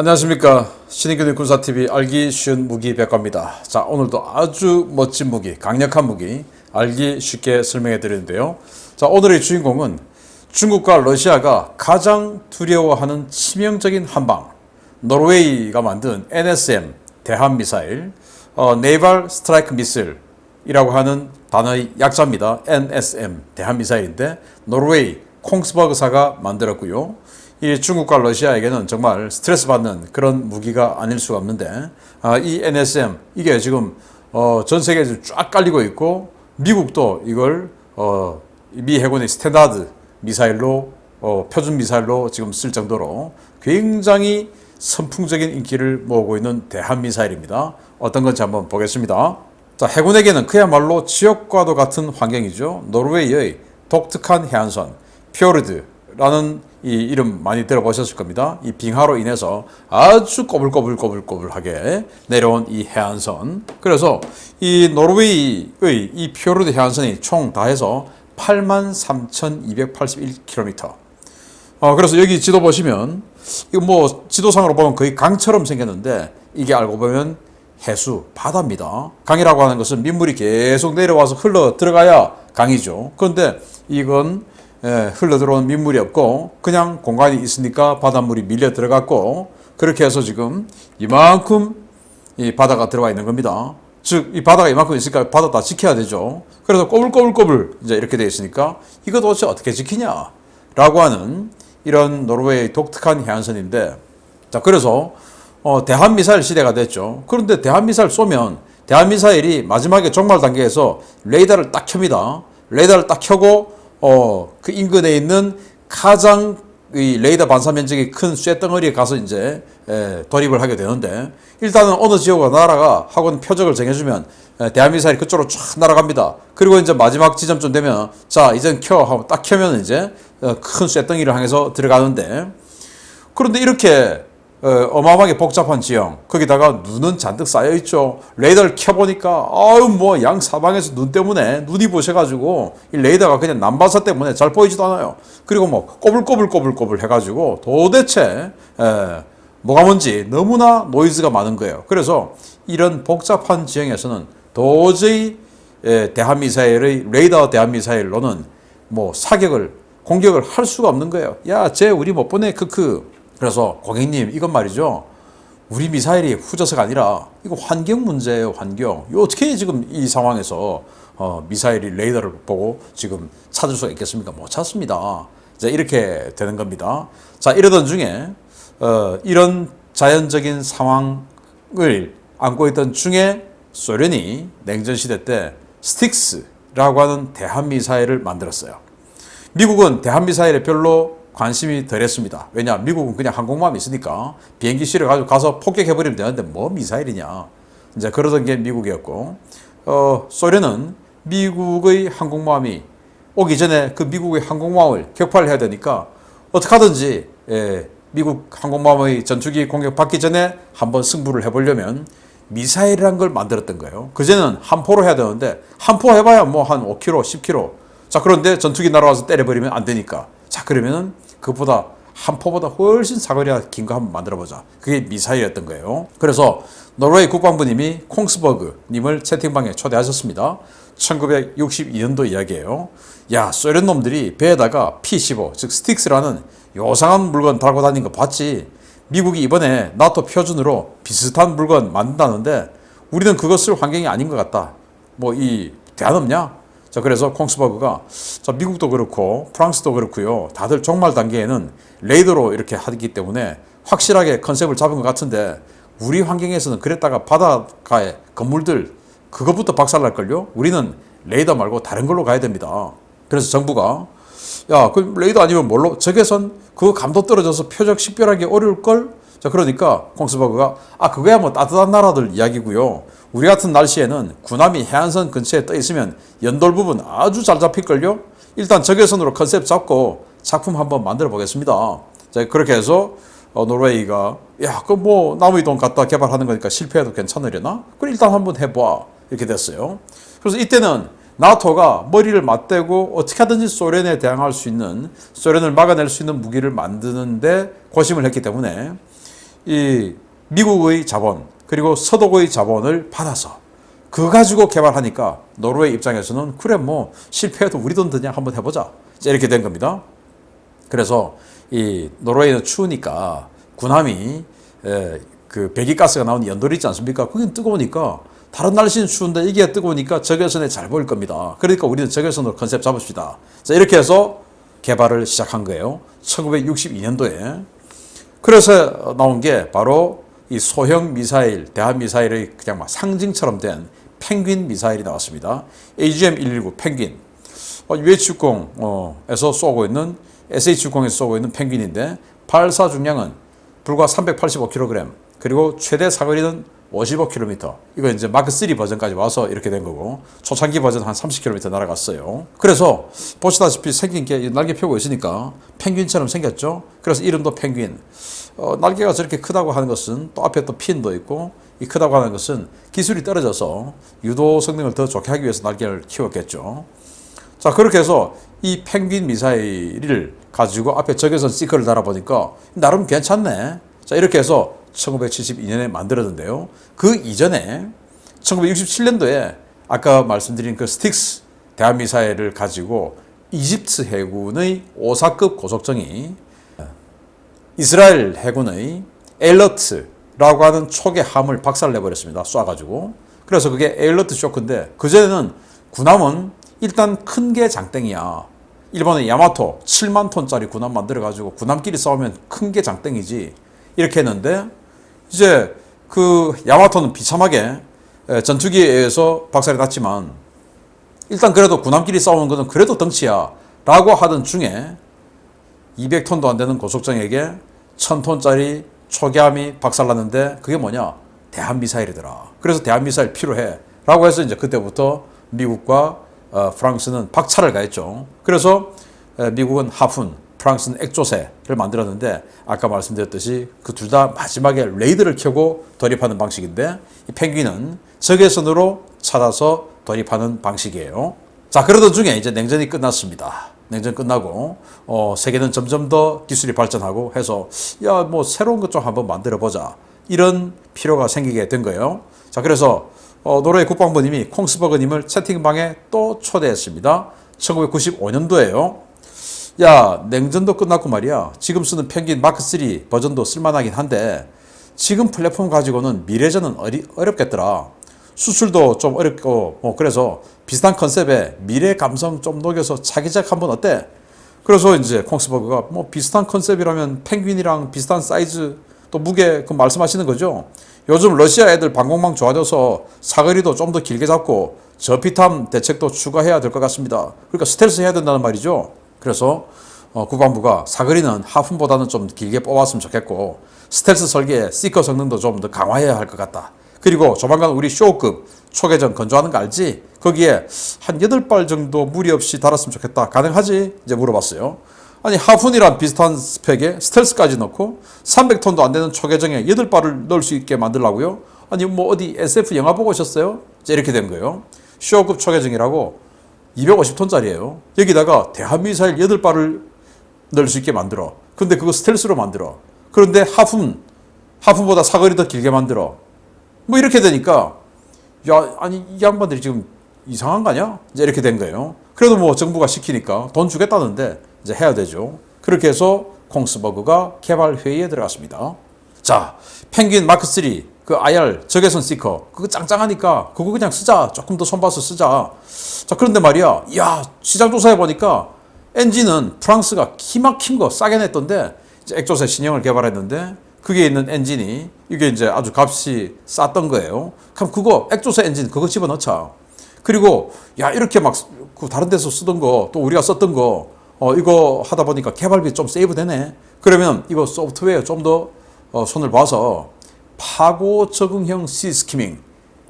안녕하십니까. 신의균의 군사TV 알기 쉬운 무기 백과입니다. 자 오늘도 아주 멋진 무기 강력한 무기 알기 쉽게 설명해 드리는데요. 자 오늘의 주인공은 중국과 러시아가 가장 두려워하는 치명적인 한방 노르웨이가 만든 NSM 대한미사일 어, 네이발 스트라이크 미슬이라고 하는 단어의 약자입니다. NSM 대한미사일인데 노르웨이 콩스버그사가 만들었고요 이 중국과 러시아에게는 정말 스트레스 받는 그런 무기가 아닐 수가 없는데 아, 이 NSM 이게 지금 어, 전 세계에 쫙 깔리고 있고 미국도 이걸 어, 미 해군의 스탠다드 미사일로 어, 표준 미사일로 지금 쓸 정도로 굉장히 선풍적인 인기를 모으고 있는 대한 미사일입니다. 어떤 건지 한번 보겠습니다. 자, 해군에게는 그야말로 지옥과도 같은 환경이죠. 노르웨이의 독특한 해안선 피오르드라는 이 이름 많이 들어보셨을 겁니다. 이 빙하로 인해서 아주 꼬불꼬불꼬불꼬불하게 내려온 이 해안선. 그래서 이 노르웨이의 이 피오르드 해안선이 총 다 해서 83,281km. 어, 그래서 여기 지도 보시면 이거 뭐 지도상으로 보면 거의 강처럼 생겼는데 이게 알고 보면 해수, 바다입니다. 강이라고 하는 것은 민물이 계속 내려와서 흘러 들어가야 강이죠. 그런데 이건 예, 흘러 들어온 민물이 없고 그냥 공간이 있으니까 바닷물이 밀려 들어갔고 그렇게 해서 지금 이만큼 이 바다가 들어가 있는 겁니다. 즉 이 바다가 이만큼 있으니까 바다 다 지켜야 되죠. 그래서 꼬불꼬불꼬불 이제 이렇게 돼 있으니까 이거 도대체 어떻게 지키냐라고 하는 이런 노르웨이 독특한 해안선인데 자 그래서 어, 대한미사일 시대가 됐죠. 그런데 대한미사일 쏘면 대한미사일이 마지막에 종말 단계에서 레이더를 딱 켭니다. 레이더를 딱 켜고 어, 그 인근에 있는 가장 이 레이더 반사 면적이 큰 쇠덩어리에 가서 이제 에, 돌입을 하게 되는데 일단은 어느 지역과 나라가 하고는 표적을 정해주면 에, 대한미사일이 그쪽으로 쫙 날아갑니다. 그리고 이제 마지막 지점쯤 되면 자 이젠 켜 하고 딱 켜면 이제 어, 큰 쇠덩이를 향해서 들어가는데 그런데 이렇게 어, 마어마하게 복잡한 지형. 거기다가 눈은 잔뜩 쌓여 있죠. 레이더를 켜보니까 아유 뭐 양 사방에서 눈 때문에 눈이 부셔가지고 이 레이더가 그냥 난바사 때문에 잘 보이지도 않아요. 그리고 뭐 꼬불꼬불꼬불꼬불 해가지고 도대체 에, 뭐가 뭔지 너무나 노이즈가 많은 거예요. 그래서 이런 복잡한 지형에서는 도저히 에, 대한미사일의 레이더 대한미사일로는 뭐 사격을 공격을 할 수가 없는 거예요. 야쟤 우리 못 보내. 크크 그래서 고객님 이건 말이죠. 우리 미사일이 후져서가 아니라 이거 환경 문제예요, 환경. 어떻게 지금 이 상황에서 어, 미사일이 레이더를 보고 지금 찾을 수가 있겠습니까? 못 찾습니다. 이제 이렇게 되는 겁니다. 자, 이러던 중에 어, 이런 자연적인 상황을 안고 있던 중에 소련이 냉전 시대 때 스틱스라고 하는 대한 미사일을 만들었어요. 미국은 대한 미사일에 별로 관심이 덜했습니다. 왜냐 미국은 그냥 항공모함이 있으니까 비행기 실어가지고 가서 폭격해버리면 되는데 뭐 미사일이냐. 이제 그러던 게 미국이었고 어, 소련은 미국의 항공모함이 오기 전에 그 미국의 항공모함을 격파를 해야 되니까 어떻게 하든지 예, 미국 항공모함의 전투기 공격 받기 전에 한번 승부를 해보려면 미사일이란 걸 만들었던 거예요. 그제는 한포로 해야 되는데 한포 해봐야 뭐 한 5km, 10km. 자 그런데 전투기 날아와서 때려버리면 안 되니까 자 그러면은 그보다 한 포보다 훨씬 사거리가 긴 거 한번 만들어 보자. 그게 미사일이었던 거예요. 그래서 노르웨이 국방부님이 콩스버그님을 채팅방에 초대하셨습니다. 1962년도 이야기예요. 야, 소련 놈들이 배에다가 P-15, 즉 스틱스라는 요상한 물건 달고 다니는 거 봤지? 미국이 이번에 나토 표준으로 비슷한 물건 만든다는데 우리는 쓸 환경이 아닌 것 같다. 뭐 이 대안 없냐? 자, 그래서 콩스버그가 자, 미국도 그렇고 프랑스도 그렇고요. 다들 종말 단계에는 레이더로 이렇게 하기 때문에 확실하게 컨셉을 잡은 것 같은데 우리 환경에서는 그랬다가 바닷가에 건물들 그것부터 박살날걸요? 우리는 레이더 말고 다른 걸로 가야 됩니다. 그래서 정부가 야, 그 레이더 아니면 뭘로? 적외선 그거 감도 떨어져서 표적 식별하기 어려울 걸? 자, 그러니까 콩스버그가 아, 그거야 뭐 따뜻한 나라들 이야기고요. 우리 같은 날씨에는 군함이 해안선 근처에 떠 있으면 연돌 부분 아주 잘 잡힐걸요? 일단 적외선으로 컨셉 잡고 작품 한번 만들어 보겠습니다. 자, 그렇게 해서 어, 노르웨이가 야, 그뭐 나무의 돈 갖다 개발하는 거니까 실패해도 괜찮으려나? 그럼 일단 한번 해봐. 이렇게 됐어요. 그래서 이때는 나토가 머리를 맞대고 어떻게 하든지 소련에 대항할 수 있는 소련을 막아낼 수 있는 무기를 만드는데 고심을 했기 때문에 이 미국의 자본 그리고 서독의 자본을 받아서 그거 가지고 개발하니까 노르웨이 입장에서는 그래 뭐 실패해도 우리 돈 드냐 한번 해보자 이렇게 된 겁니다. 그래서 이 노르웨이는 추우니까 군함이 에, 그 배기가스가 나오는 연돌이 있지 않습니까? 거긴 뜨거우니까 다른 날씨는 추운데 이게 뜨거우니까 적외선에 잘 보일 겁니다. 그러니까 우리는 적외선으로 컨셉 잡읍시다. 자 이렇게 해서 개발을 시작한 거예요. 1962년도에. 그래서 나온 게 바로 이 소형 미사일, 대한 미사일의 그냥 막 상징처럼 된 펭귄 미사일이 나왔습니다. AGM-119 펭귄. 어, UH-60에서 쏘고 있는 SH-60에서 쏘고 있는 펭귄인데 발사 중량은 불과 385kg 그리고 최대 사거리는 55km. 이거 이제 마크 3 버전까지 와서 이렇게 된 거고 초창기 버전 한 30km 날아갔어요. 그래서 보시다시피 생긴 게 날개 펴고 있으니까 펭귄처럼 생겼죠. 그래서 이름도 펭귄. 어, 날개가 저렇게 크다고 하는 것은 또 앞에 또 핀도 있고 이 크다고 하는 것은 기술이 떨어져서 유도 성능을 더 좋게 하기 위해서 날개를 키웠겠죠. 자 그렇게 해서 이 펭귄 미사일을 가지고 앞에 적외선 시커를 달아보니까 나름 괜찮네. 자 이렇게 해서 1972년에 만들었는데요. 그 이전에 1967년도에 아까 말씀드린 그 스틱스 대한미사일을 가지고 이집트 해군의 오사급 고속정이 이스라엘 해군의 엘러트라고 하는 초계 함을 박살내버렸습니다. 쏴가지고. 그래서 그게 에일러트 쇼크인데 그전에는 군함은 일단 큰 게 장땡이야. 일본의 야마토 7만 톤짜리 군함 만들어가지고 군함끼리 싸우면 큰 게 장땡이지. 이렇게 했는데 이제 그 야마토는 비참하게 에, 전투기에 의해서 박살이 났지만 일단 그래도 군함끼리 싸우는 것은 그래도 덩치야. 라고 하던 중에 200톤도 안 되는 고속정에게 1000톤짜리 초기함이 박살났는데 그게 뭐냐? 대한미사일이더라. 그래서 대한미사일 필요해. 라고 해서 이제 그때부터 미국과 어, 프랑스는 박차를 가했죠. 그래서 에, 미국은 하푼, 프랑스는 액조세를 만들었는데 아까 말씀드렸듯이 그 둘 다 마지막에 레이드를 켜고 돌입하는 방식인데 이 펭귄은 적외선으로 찾아서 돌입하는 방식이에요. 자 그러던 중에 이제 냉전이 끝났습니다. 냉전 끝나고 어, 세계는 점점 더 기술이 발전하고 해서 야 뭐 새로운 것 좀 한번 만들어 보자 이런 필요가 생기게 된 거예요. 자 그래서 어, 노르웨이 국방부님이 콩스버그님을 채팅방에 또 초대했습니다. 1995년도에요. 야 냉전도 끝났고 말이야. 지금 쓰는 펭귄 마크 3 버전도 쓸만하긴 한데 지금 플랫폼 가지고는 미래전은 어리, 어렵겠더라. 수출도 좀 어렵고 뭐 그래서 비슷한 컨셉에 미래 감성 좀 녹여서 차기작 한번 어때? 그래서 이제 콩스버그가 뭐 비슷한 컨셉이라면 펭귄이랑 비슷한 사이즈 또 무게 그 말씀하시는 거죠. 요즘 러시아 애들 방공망 좋아져서 사거리도 좀 더 길게 잡고 저피탐 대책도 추가해야 될 것 같습니다. 그러니까 스텔스 해야 된다는 말이죠. 그래서 어, 국방부가 사거리는 하품보다는 좀 길게 뽑았으면 좋겠고 스텔스 설계에 시커 성능도 좀 더 강화해야 할 것 같다. 그리고 조만간 우리 쇼급 초계전 건조하는 거 알지? 거기에 한 8발 정도 무리 없이 달았으면 좋겠다. 가능하지? 이제 물어봤어요. 아니 하푼이랑 비슷한 스펙에 스텔스까지 넣고 300톤도 안 되는 초계정에 8발을 넣을 수 있게 만들라고요? 아니 뭐 어디 SF 영화 보고 오셨어요? 이제 이렇게 된 거예요. 쇼급 초계정이라고 250톤짜리예요. 여기다가 대한미사일 8발을 넣을 수 있게 만들어. 근데 그거 스텔스로 만들어. 그런데 하품, 하품보다 사거리 더 길게 만들어. 뭐 이렇게 되니까 야 아니 이 양반들이 지금 이상한 거 아니야? 이제 이렇게 된 거예요. 그래도 뭐 정부가 시키니까 돈 주겠다는데 이제 해야 되죠. 그렇게 해서 콩스버그가 개발 회의에 들어갔습니다. 자, 펭귄 마크 3, 그 IR 적외선 시커 그거 짱짱하니까 그거 그냥 쓰자. 조금 더 손봐서 쓰자. 자, 그런데 말이야, 야 시장 조사해 보니까 엔진은 프랑스가 키막힌 거 싸게 냈던데 이제 액조세 신형을 개발했는데 그게 있는 엔진이 이게 이제 아주 값이 쌌던 거예요. 그럼 그거 액조세 엔진 그거 집어넣자. 그리고 야 이렇게 막그 다른 데서 쓰던 거 또 우리가 썼던 거 어, 이거 하다 보니까 개발비 좀 세이브 되네. 그러면 이거 소프트웨어 좀더 어, 손을 봐서 파고 적응형 C 스키밍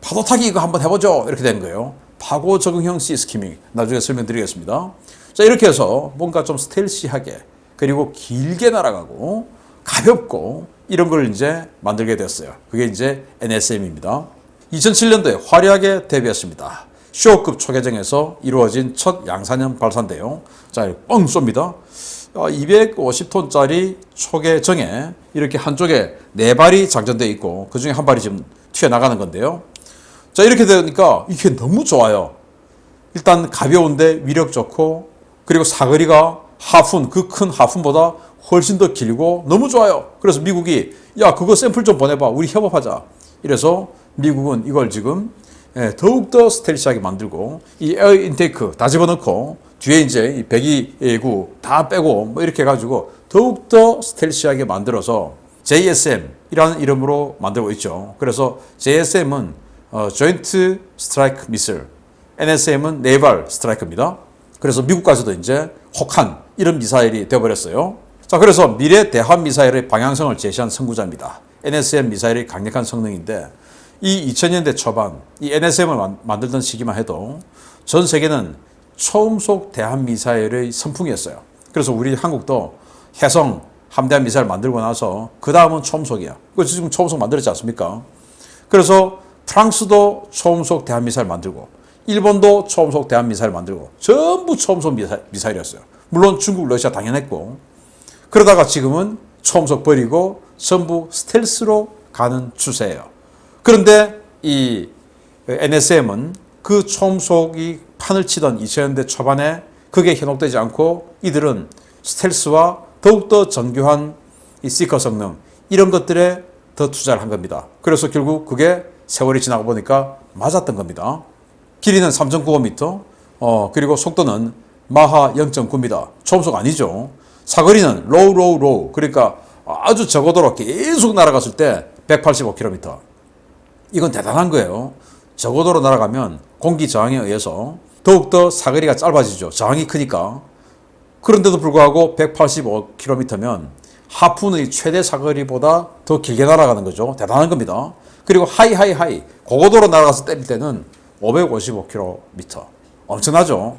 파도 타기 이거 한번 해보죠. 이렇게 된 거예요. 파고 적응형 C 스키밍 나중에 설명드리겠습니다. 자 이렇게 해서 뭔가 좀 스텔시하게 그리고 길게 날아가고 가볍고 이런 걸 이제 만들게 됐어요. 그게 이제 NSM입니다. 2007년도에 화려하게 데뷔했습니다. 쇼급 초계정에서 이루어진 첫 양산형 발사인데요. 자, 뻥 쏩니다. 250톤짜리 초계정에 이렇게 한쪽에 네 발이 장전되어 있고 그 중에 한 발이 지금 튀어나가는 건데요. 자, 이렇게 되니까 이게 너무 좋아요. 일단 가벼운데 위력 좋고 그리고 사거리가 하푼, 그 큰 하푼보다 훨씬 더 길고 너무 좋아요. 그래서 미국이 야, 그거 샘플 좀 보내봐. 우리 협업하자. 이래서 미국은 이걸 지금 예, 더욱더 스텔시하게 만들고 이 에어 인테이크 다 집어넣고 뒤에 이제 이 배기구 다 빼고 뭐 이렇게 해가지고 더욱더 스텔시하게 만들어서 JSM이라는 이름으로 만들고 있죠. 그래서 JSM은 어, Joint Strike Missile, NSM은 Naval Strike입니다. 그래서 미국까지도 이제 혹한 이런 미사일이 되어버렸어요. 자, 그래서 미래 대함 미사일의 방향성을 제시한 선구자입니다. NSM 미사일의 강력한 성능인데 이 2000년대 초반 이 NSM을 만, 만들던 시기만 해도 전 세계는 초음속 대함 미사일의 선풍이었어요. 그래서 우리 한국도 해성 함대함 미사일 만들고 나서 그 다음은 초음속이야. 그 지금 초음속 만들었지 않습니까? 그래서 프랑스도 초음속 대함 미사일 만들고 일본도 초음속 대함 미사일 만들고 전부 초음속 미사일, 미사일 이었어요. 물론 중국, 러시아 당연했고 그러다가 지금은 초음속 버리고 전부 스텔스로 가는 추세예요. 그런데 이 NSM은 그 초음속이 판을 치던 2000년대 초반에 그게 현혹되지 않고 이들은 스텔스와 더욱더 정교한 이 시커 성능 이런 것들에 더 투자를 한 겁니다. 그래서 결국 그게 세월이 지나고 보니까 맞았던 겁니다. 길이는 3.95m, 어, 그리고 속도는 마하 0.9m. 초음속 아니죠. 사거리는 로우 로우 로우. 그러니까 아주 저고도로 계속 날아갔을 때 185km. 이건 대단한 거예요. 저고도로 날아가면 공기 저항에 의해서 더욱더 사거리가 짧아지죠. 저항이 크니까. 그런데도 불구하고 185km면 하푼의 최대 사거리보다 더 길게 날아가는 거죠. 대단한 겁니다. 그리고 하이 하이 하이 고고도로 날아가서 때릴 때는 555km. 엄청나죠.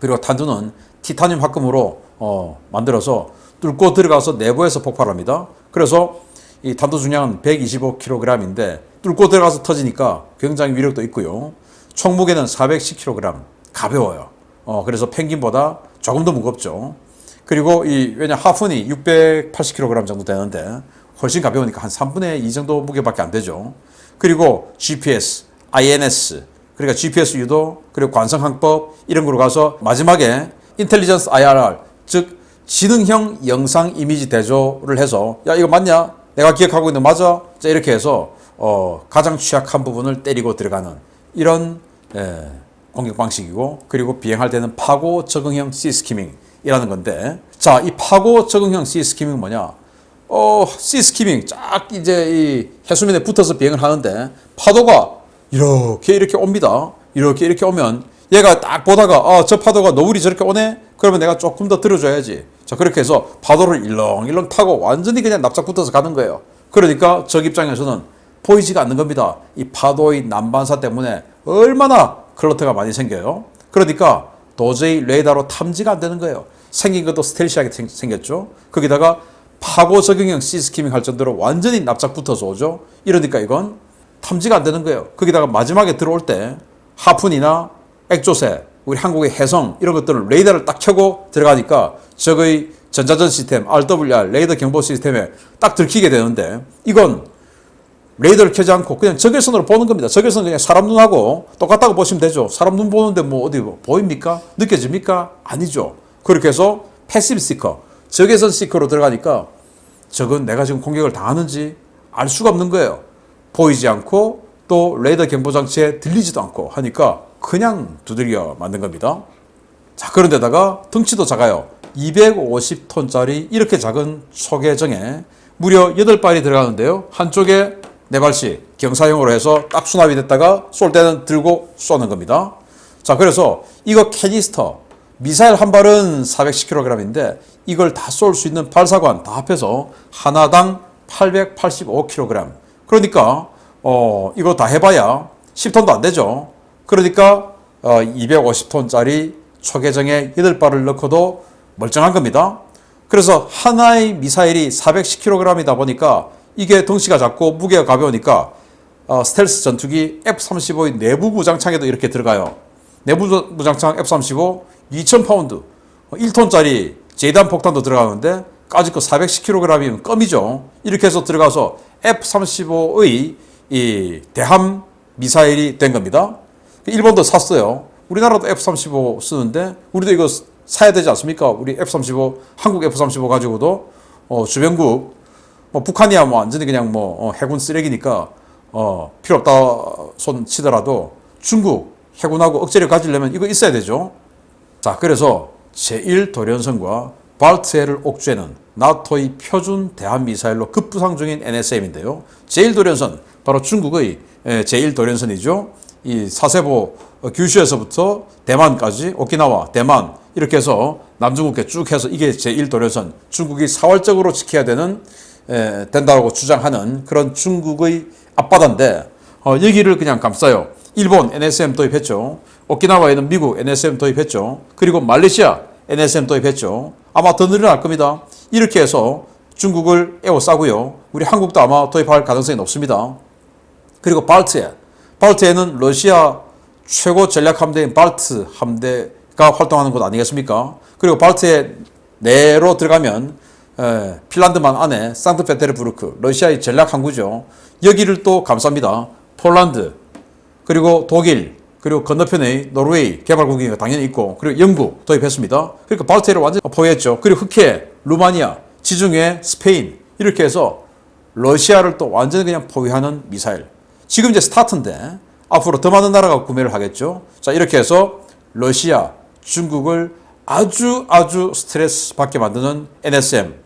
그리고 탄두는 티타늄 합금으로 어, 만들어서 뚫고 들어가서 내부에서 폭발합니다. 그래서 이 탄두 중량은 125kg인데 뚫고 들어가서 터지니까 굉장히 위력도 있고요. 총 무게는 410kg. 가벼워요. 어, 그래서 펭귄보다 조금 더 무겁죠. 그리고 이 왜냐 하푼이 680kg 정도 되는데 훨씬 가벼우니까 한 3분의 2 정도 무게밖에 안 되죠. 그리고 GPS, INS, 그러니까 GPS 유도, 그리고 관성 항법 이런 거로 가서 마지막에 인텔리전스 IRR, 즉 지능형 영상 이미지 대조를 해서 야 이거 맞냐? 내가 기억하고 있는 거 맞아? 자 이렇게 해서 어, 가장 취약한 부분을 때리고 들어가는 이런 예, 공격 방식이고 그리고 비행할 때는 파고 적응형 C 스키밍이라는 건데 자 이 파고 적응형 C 스키밍 뭐냐? 어, C 스키밍 쫙 이제 이 해수면에 붙어서 비행을 하는데 파도가 이렇게 이렇게 옵니다. 이렇게 이렇게 오면 얘가 딱 보다가 아, 저 파도가 너울이 저렇게 오네? 그러면 내가 조금 더 들어줘야지. 자, 그렇게 해서 파도를 일렁일렁 타고 완전히 그냥 납작 붙어서 가는 거예요. 그러니까 적 입장에서는 보이지가 않는 겁니다. 이 파도의 난반사 때문에 얼마나 클러터가 많이 생겨요. 그러니까 도저히 레이더로 탐지가 안 되는 거예요. 생긴 것도 스텔시하게 생- 생겼죠. 거기다가 파고 적응형 시스키밍 할 정도로 완전히 납작 붙어서 오죠. 이러니까 이건 탐지가 안 되는 거예요. 거기다가 마지막에 들어올 때 하푼이나 액조세, 우리 한국의 해성 이런 것들을 레이더를 딱 켜고 들어가니까 적의 전자전 시스템 RWR 레이더 경보 시스템에 딱 들키게 되는데 이건 레이더를 켜지 않고 그냥 적외선으로 보는 겁니다. 적외선 그냥 사람 눈하고 똑같다고 보시면 되죠. 사람 눈 보는데 뭐 어디 뭐 보입니까? 느껴집니까? 아니죠. 그렇게 해서 패시브 시커, 적외선 시커로 들어가니까 적은 내가 지금 공격을 당하는지 알 수가 없는 거예요. 보이지 않고 또 레이더 경보 장치에 들리지도 않고 하니까 그냥 두들겨 만든 겁니다. 자, 그런데다가 덩치도 작아요. 250톤짜리 이렇게 작은 초계정에 무려 8발이 들어가는데요. 한쪽에 4발씩 경사형으로 해서 딱 수납이 됐다가 쏠 때는 들고 쏘는 겁니다. 자, 그래서 이거 캐니스터, 미사일 한 발은 410kg인데 이걸 다 쏠 수 있는 발사관 다 합해서 하나당 885kg. 그러니까 어, 이거 다 해봐야 10톤도 안 되죠. 그러니까 어, 250톤짜리 초계정에 8발을 넣고도 멀쩡한 겁니다. 그래서 하나의 미사일이 410kg이다 보니까 이게 덩치가 작고 무게가 가벼우니까 어, 스텔스 전투기 F-35의 내부 무장창에도 이렇게 들어가요. 내부 무장창 F-35 2000파운드, 1톤짜리 제이단 폭탄도 들어가는데 까짓 거 410kg이면 껌이죠. 이렇게 해서 들어가서 F-35의 이 대함 미사일이 된 겁니다. 일본도 샀어요. 우리나라도 F-35 쓰는데 우리도 이거 사야 되지 않습니까? 우리 F-35 한국 F-35 가지고도 어, 주변국 뭐 북한이야 뭐 완전히 그냥 뭐 어, 해군 쓰레기니까 어, 필요 없다 손 치더라도 중국 해군하고 억제를 가지려면 이거 있어야 되죠. 자, 그래서 제1 도련선과 발트해를 옥죄는 나토의 표준 대한미사일로 급부상 중인 NSM인데요. 제1 도련선, 바로 중국의 예, 제1 도련선이죠. 이 사세보 어, 규슈에서부터 대만까지, 오키나와, 대만, 이렇게 해서 남중국해 쭉 해서 이게 제1 도련선, 중국이 사활적으로 지켜야 되는, 에, 된다고 주장하는 그런 중국의 앞바다인데, 어, 여기를 그냥 감싸요. 일본 NSM 도입했죠. 오키나와에는 미국 NSM 도입했죠. 그리고 말레이시아 NSM 도입했죠. 아마 더 늘어날 겁니다. 이렇게 해서 중국을 에워싸고요. 우리 한국도 아마 도입할 가능성이 높습니다. 그리고 발트해. 발트해는 러시아 최고 전략 함대인 발트 함대가 활동하는 곳 아니겠습니까? 그리고 발트해 내로 들어가면 에, 핀란드만 안에 상트페테르부르크 러시아의 전략 항구죠. 여기를 또 감쌉니다. 폴란드 그리고 독일 그리고 건너편에 노르웨이 개발국이 당연히 있고 그리고 영국 도입했습니다. 그러니까 발트해를 완전히 포위했죠. 그리고 흑해, 루마니아, 지중해, 스페인 이렇게 해서 러시아를 또 완전히 그냥 포위하는 미사일. 지금 이제 스타트인데 앞으로 더 많은 나라가 구매를 하겠죠. 자 이렇게 해서 러시아, 중국을 아주 아주 스트레스 받게 만드는 NSM.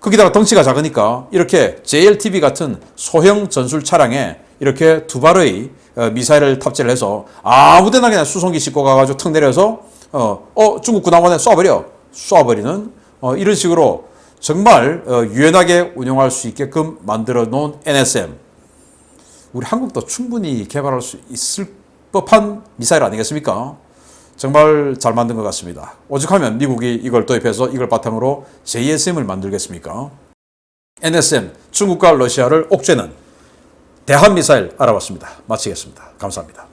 거기다가 덩치가 작으니까 이렇게 JLTV 같은 소형 전술 차량에 이렇게 두 발의 어, 미사일을 탑재를 해서 아무데나 그냥 수송기 싣고 가가지고 턱 내려서 어, 어 중국 군함원에 쏴버려 쏴버리는 어, 이런 식으로 정말 어, 유연하게 운용할 수 있게끔 만들어 놓은 NSM. 우리 한국도 충분히 개발할 수 있을 법한 미사일 아니겠습니까? 정말 잘 만든 것 같습니다. 오죽하면 미국이 이걸 도입해서 이걸 바탕으로 JSM을 만들겠습니까? NSM, 중국과 러시아를 옥죄는 대한미사일 알아봤습니다. 마치겠습니다. 감사합니다.